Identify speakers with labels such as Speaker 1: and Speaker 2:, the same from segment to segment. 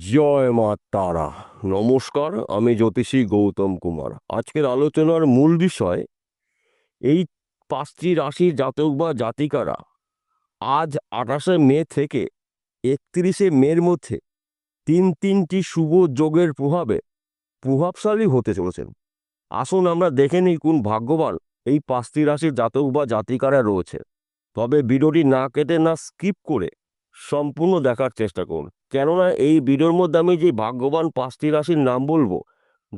Speaker 1: জয় মা তারা। নমস্কার, আমি জ্যোতিষী গৌতম কুমার। আজকের আলোচনার মূল বিষয়, এই পাঁচটি রাশির জাতক বা জাতিকারা আজ আঠাশে মে থেকে একত্রিশে মের মধ্যে তিন তিনটি শুভ যোগের প্রভাবে প্রভাবশালী হতে চলেছেন। আসুন আমরা দেখে নিই কোন ভাগ্যবান এই পাঁচটি রাশির জাতক বা জাতিকারা রয়েছে। তবে ভিডিওটি না কেটে না স্কিপ করে সম্পূর্ণ দেখার চেষ্টা করুন। কেননা এই ভিডিওর মধ্যে আমি যে ভাগ্যবান পাঁচটি রাশির নাম বলব,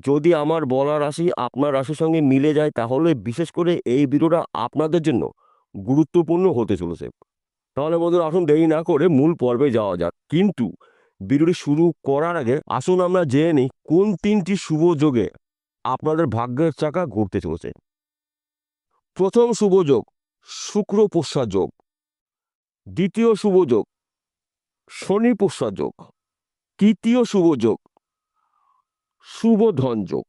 Speaker 1: যদি আমার বলা রাশি আপনার রাশির সঙ্গে মিলে যায়, তাহলে বিশেষ করে এই ভিডিওটা আপনাদের জন্য গুরুত্বপূর্ণ হতে চলেছে। তাহলে বন্ধুরা আসুন দেরি না করে মূল পর্বে যাওয়া যাক। কিন্তু ভিডিওটি শুরু করার আগে আসুন আমরা জেনে নিই কোন তিনটি শুভ যোগে আপনাদের ভাগ্যের চাকা ঘুরতে চলেছে। প্রথম শুভ যোগ শুক্র পোষা যোগ। দ্বিতীয় শুভ যোগ শনি যোগ, তৃতীয় শুভ যোগ শুভ যোগ।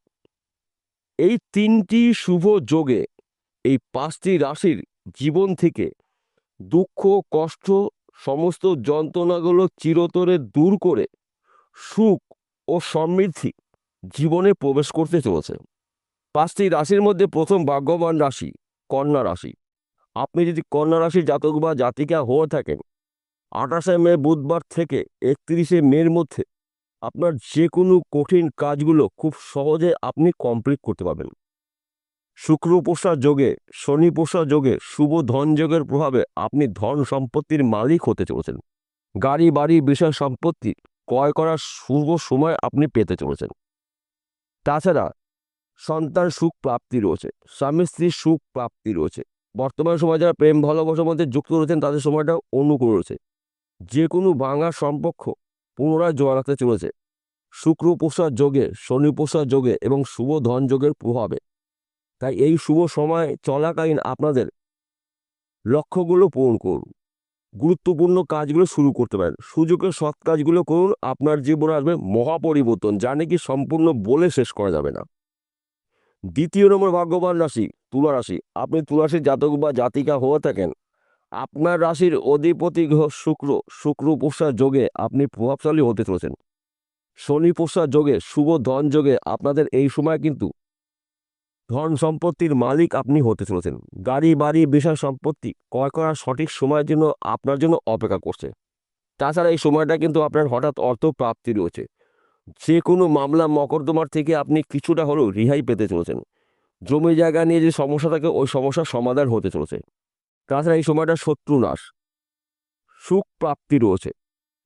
Speaker 1: এই তিনটি শুভ যোগে এই পাঁচটি রাশির জীবন থেকে দুঃখ, কষ্ট, সমস্ত যন্ত্রণাগুলো চিরতরে দূর করে সুখ ও সমৃদ্ধি জীবনে প্রবেশ করতে চলেছে। পাঁচটি রাশির মধ্যে প্রথম ভাগ্যবান রাশি, কন্যা রাশি। আপনি যদি কন্যা রাশির জাতক বা জাতিকা হয়ে থাকেন আঠাশে মে বুধবার থেকে একত্রিশে মের মধ্যে আপনার যে কোনো কঠিন কাজগুলো খুব সহজে আপনি কমপ্লিট করতে পারবেন। শুক্র পোষা যোগে, শনি পোষা যোগে শুভ ধন যোগের প্রভাবে আপনি ধন সম্পত্তির মালিক হতে চলেছেন। গাড়ি, বাড়ি বিষয় সম্পত্তি ক্রয় করার শুভ সময় আপনি পেতে চলেছেন। তাছাড়া সন্তান সুখ প্রাপ্তি রয়েছে, স্বামী স্ত্রীর সুখ প্রাপ্তি রয়েছে। বর্তমান সময় যারা প্রেম ভালোবাসার মধ্যে যুক্ত রয়েছেন তাদের সময়টা অনুকূল রয়েছে। যে কোনো ভাঙা সম্পর্ক পুনরায় জোয়ারাতে চলেছে। শুক্র পোষা যোগে শনি যোগে এবং শুভ ধন যোগের প্রভাবে। তাই এই শুভ সময় চলাকালীন আপনাদের লক্ষ্যগুলো পূরণ করুন। গুরুত্বপূর্ণ কাজগুলো শুরু করতে পারেন। সুযোগের সৎ কাজগুলো করুন। আপনার জীবনে আসবে মহাপরিবর্তন। যা নাকি সম্পূর্ণ বলে শেষ করা যাবে না। দ্বিতীয় নম্বর, ভাগ্যবান রাশি, তুলা রাশি। আপনি তুলা রাশির জাতক বা জাতিকা হয়ে থাকেন। আপনার রাশির অধিপতি গ্রহ শুক্র শুক্র পোষা যোগে আপনি প্রভাবশালী হতে চলেছেন। শনি পোষা যোগে, শুভ ধন যোগে আপনাদের এই সময় কিন্তু ধন সম্পত্তির মালিক আপনি হতে চলেছেন। গাড়ি, বাড়ি, বিষয় সম্পত্তি ক্রয় করার সঠিক সময়ের জন্য আপনার জন্য অপেক্ষা করছে। তাছাড়া এই সময়টা কিন্তু আপনার হঠাৎ অর্থ প্রাপ্তি রয়েছে। যে কোনো মামলা মকদ্দমার থেকে আপনি কিছুটা হলেও রেহাই পেতে চলেছেন। জমি জায়গা নিয়ে যে সমস্যা থাকে, ওই সমস্যার সমাধান হতে চলেছে। তাছাড়া এই সময়টা শত্রু নাশ। সুখ প্রাপ্তি রয়েছে।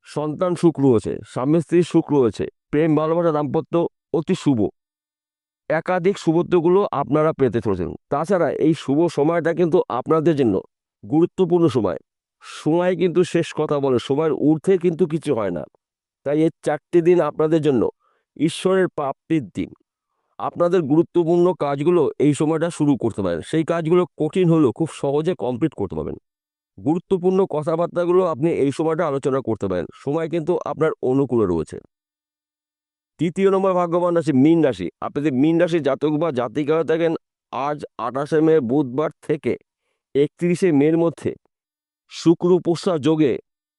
Speaker 1: সন্তান সুখ রয়েছে। স্বামী স্ত্রীর সুখ রয়েছে। প্রেম, ভালোবাসা, দাম্পত্য অতি শুভ। একাধিক শুভত্বগুলো আপনারা পেতে চলেছেন। তাছাড়া এই শুভ সময়টা কিন্তু আপনাদের জন্য গুরুত্বপূর্ণ সময়। সময় কিন্তু শেষ কথা বলে, সময়ের ঊর্ধ্বে কিন্তু কিছু হয় না। তাই এই চারটি দিন আপনাদের জন্য ঈশ্বরের প্রাপ্তির দিন। আপনাদের গুরুত্বপূর্ণ কাজগুলো এই সময়টা শুরু করতে পারেন। সেই কাজগুলো কঠিন হলেও খুব সহজে কমপ্লিট করতে পারবেন। গুরুত্বপূর্ণ কথাবার্তাগুলো আপনি এই সময়টা আলোচনা করতে পারেন। সময় কিন্তু আপনার অনুকূলে রয়েছে। তৃতীয় নম্বর ভাগ্যবান রাশি মীন রাশি। আপনি যদি মীন রাশি জাতক বা জাতিকা থাকেন, আজ আঠাশে মে বুধবার থেকে একত্রিশে মের মধ্যে শুক্র পোষা যোগে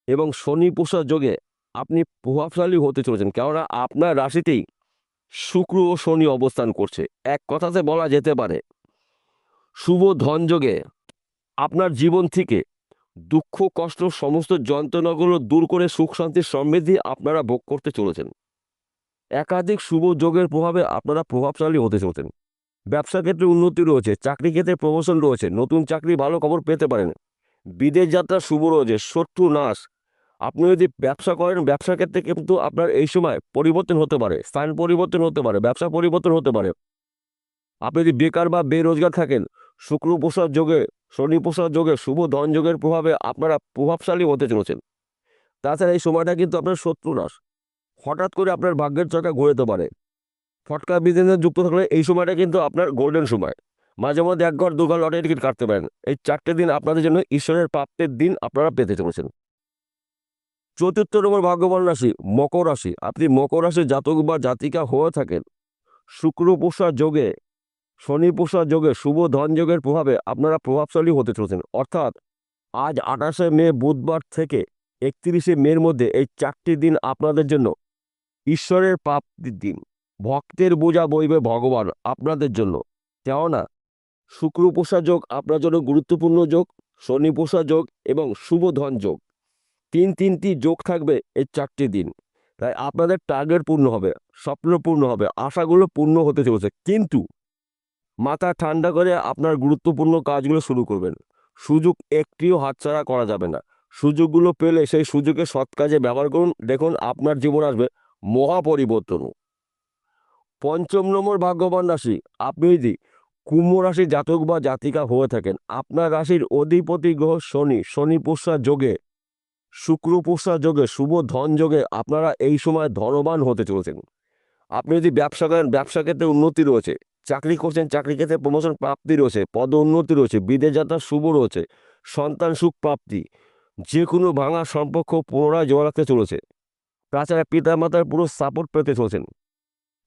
Speaker 1: এবং শনি পোষা যোগে আপনি প্রভাবশালী হতে চলেছেন। কেননা আপনার রাশিতেই শুক্র ও শনি অবস্থান করছে। এক কথাতে বলা যেতে পারে, শুভ ধনযোগে আপনার জীবন থেকে দুঃখ, কষ্ট, সমস্ত যন্ত্রণাগুলো দূর করে সুখ শান্তির সমৃদ্ধি আপনারা ভোগ করতে চলেছেন। একাধিক শুভ যোগের প্রভাবে আপনারা প্রভাবশালী হতে চলেছেন। ব্যবসা ক্ষেত্রে উন্নতি রয়েছে, চাকরি ক্ষেত্রে প্রমোশন রয়েছে, নতুন চাকরি ভালো খবর পেতে পারেন। বিদেশ যাত্রা শুভ রয়েছে, শত্রু নাশ আপনি যদি ব্যবসা করেন, ব্যবসার ক্ষেত্রে কিন্তু আপনার এই সময় পরিবর্তন হতে পারে, স্থান পরিবর্তন হতে পারে, ব্যবসা পরিবর্তন হতে পারে। আপনি যদি বেকার বা বেরোজগার থাকেন, শুক্র প্রসাদ যোগে, শনি প্রসাদ যোগে, শুভ ধন যোগের প্রভাবে আপনারা প্রভাবশালী হতে চলেছেন। তাছাড়া এই সময়টা কিন্তু আপনার শত্রু নাশ। হঠাৎ করে আপনার ভাগ্যের চকা ঘুরেতে পারে। ফটকা বিজনেসে যুক্ত থাকলে এই সময়টা কিন্তু আপনার গোল্ডেন সময়। মাঝে মধ্যে এক ঘর দু ঘর লটারি টিকিট কাটতে পারেন। এই চারটে দিন আপনাদের জন্য ঈশ্বরের প্রাপ্তের দিন আপনারা পেতে চলেছেন। চতুর্থ নম্বর ভাগ্যবান রাশি, মকর রাশি। আপনি মকর রাশির জাতক বা জাতিকা হয়ে থাকেন। শুক্র পোষা যোগে, শনি পোষা যোগে শুভ ধন যোগের প্রভাবে আপনারা প্রভাবশালী হতে চলেছেন। অর্থাৎ আজ আঠাশে মে বুধবার থেকে একত্রিশে মের মধ্যে এই চারটি দিন আপনাদের জন্য ঈশ্বরের প্রাপ্তির দিন। ভক্তের বোঝা বইবে ভগবান আপনাদের জন্য। কেননা শুক্র পোষা যোগ আপনার জন্য গুরুত্বপূর্ণ যোগ, শনি পোষা যোগ এবং শুভ ধন যোগ। তিন তিনটি যোগ থাকবে এই চারটি দিন। তাই আপনাদের টার্গেট পূর্ণ হবে, স্বপ্ন পূর্ণ হবে, আশাগুলো পূর্ণ হতে চলেছে। কিন্তু মাথা ঠান্ডা করে আপনার গুরুত্বপূর্ণ কাজগুলো শুরু করবেন। সুযোগ একটিও হাতছাড়া করা যাবে না। সুযোগগুলো পেলে সেই সুযোগে সৎ কাজে ব্যবহার করুন। দেখুন, আপনার জীবন আসবে মহা পরিবর্তন পঞ্চম নম্বর ভাগ্যবান রাশি, আপনি যদি কুম্ভ রাশি জাতক বা জাতিকা হয়ে থাকেন, আপনার রাশির অধিপতি গ্রহ শনি শনি পোষা যোগে শুক্র পোষা যোগে, শুভ ধন যোগে আপনারা এই সময় ধনবান হতে চলেছেন। আপনি যদি ব্যবসা করেন, ব্যবসা ক্ষেত্রে উন্নতি রয়েছে। চাকরি করছেন, চাকরি ক্ষেত্রে প্রমোশন প্রাপ্তি রয়েছে, পদ উন্নতি রয়েছে, বিদেশ যাত্রা শুভ রয়েছে, সন্তান সুখ প্রাপ্তি যে কোনো ভাঙা সম্পর্ক পুনরায় জোড়া রাখতে চলেছে। তাছাড়া পিতা মাতার পুরো সাপোর্ট পেতে চলেছেন।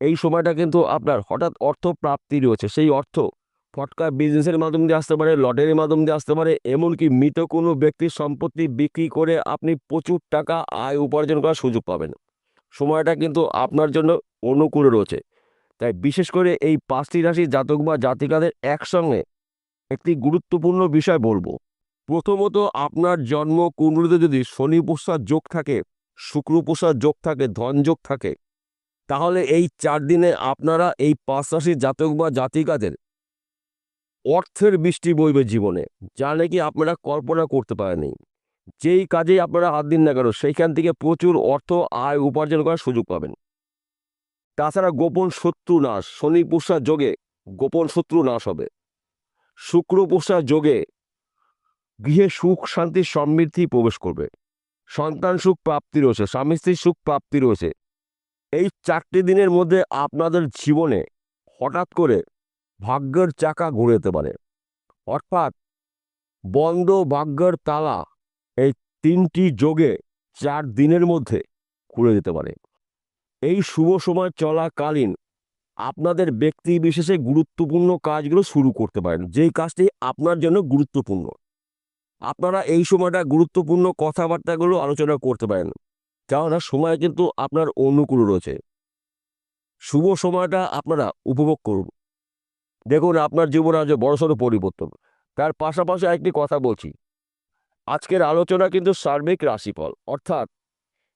Speaker 1: এই সময়টা কিন্তু আপনার হঠাৎ অর্থ প্রাপ্তি রয়েছে, সেই অর্থ ফটকা বিজনেসের মাধ্যম দিয়ে আসতে পারে লটারির মাধ্যম দিয়ে আসতে পারে, এমনকি মৃত কোনো ব্যক্তির সম্পত্তি বিক্রি করে আপনি প্রচুর টাকা আয় উপার্জন করার সুযোগ পাবেন। সময়টা কিন্তু আপনার জন্য অনুকূলে রয়েছে। তাই বিশেষ করে এই পাঁচটি রাশি জাতক বা জাতিকাদের একসঙ্গে একটি গুরুত্বপূর্ণ বিষয় বলব। প্রথমত, আপনার জন্ম কুণ্ডলিতে যদি শনি প্রসাদ যোগ থাকে, শুক্র পোষার যোগ থাকে, ধন যোগ থাকে, তাহলে এই চার দিনে আপনারা এই পাঁচ রাশির জাতক বা জাতিকাদের অর্থের বৃষ্টি বইবে জীবনে যা নাকি আপনারা কল্পনা করতে পারেনি যেই কাজেই আপনারা হাত দিন না কেন, সেইখান থেকে প্রচুর অর্থ আয় উপার্জন করার সুযোগ পাবেন। তাছাড়া গোপন শত্রু নাশ, শনি পুষা যোগে গোপন শত্রু নাশ হবে। শুক্র পুষা যোগে গৃহে সুখ, শান্তি, সমৃদ্ধি প্রবেশ করবে। সন্তান সুখ, প্রাপ্তি রয়েছে, স্বামী স্ত্রীর সুখ, প্রাপ্তি রয়েছে। এই চারটি দিনের মধ্যে আপনাদের জীবনে হঠাৎ করে ভাগ্যের চাকা ঘুরে যেতে পারে। অর্থাৎ বন্ধ ভাগ্যের তালা এই তিনটি যোগে চার দিনের মধ্যে খুলে যেতে পারে। এই শুভ সময় চলাকালীন আপনাদের ব্যক্তি বিশেষে গুরুত্বপূর্ণ কাজগুলো শুরু করতে পারেন, যেই কাজটি আপনার জন্য গুরুত্বপূর্ণ। আপনারা এই সময়টা গুরুত্বপূর্ণ কথাবার্তাগুলো আলোচনা করতে পারেন, কেননা সময় কিন্তু আপনার অনুকূল রয়েছে। শুভ সময়টা আপনারা উপভোগ করুন। দেখুন, আপনার জীবনে আজ বড়সড় পরিবর্তন। তার পাশাপাশি একটি কথা বলছি। আজকের আলোচনা কিন্তু সার্বিক রাশিফল। অর্থাৎ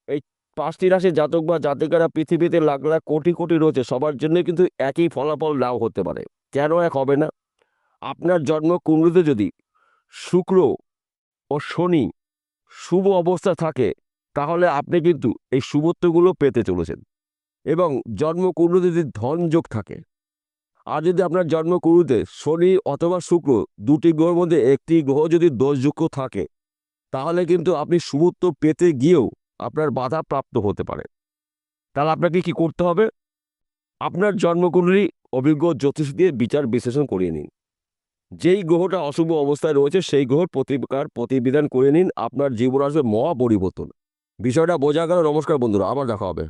Speaker 1: এই পাঁচটি রাশির জাতক বা জাতিকারা পৃথিবীতে লাখ লাখ কোটি কোটি রয়েছে, সবার জন্য কিন্তু একই ফলাফল নাও হতে পারে। কেন এক হবে না? আপনার জন্ম কুণ্ডলিতে যদি শুক্র ও শনি শুভ অবস্থা থাকে, তাহলে আপনি কিন্তু এই শুভত্বগুলো পেতে চলেছেন। এবং জন্মকুণ্ডলিতে যদি ধন যোগ থাকে আর যদি আপনার জন্মকুণ্ডলিতে শনি অথবা শুক্র দুটি গ্রহের মধ্যে একটি গ্রহ যদি দোষযুক্ত থাকে, তাহলে কিন্তু আপনি শুভত্ব পেতে গিয়েও আপনার বাধা প্রাপ্ত হতে পারে। তাহলে আপনাকে কি করতে হবে? আপনার জন্মকুণ্ডলী অভিজ্ঞ জ্যোতিষ দিয়ে বিচার বিশ্লেষণ করিয়ে নিন। যেই গ্রহটা অশুভ অবস্থায় রয়েছে, সেই গ্রহর প্রতিকার প্রতিবিধান করে নিন। আপনার জীবন আসবে মহা পরিবর্তন বিষয়টা বোঝা গেল। নমস্কার বন্ধুরা, আবার দেখা হবে।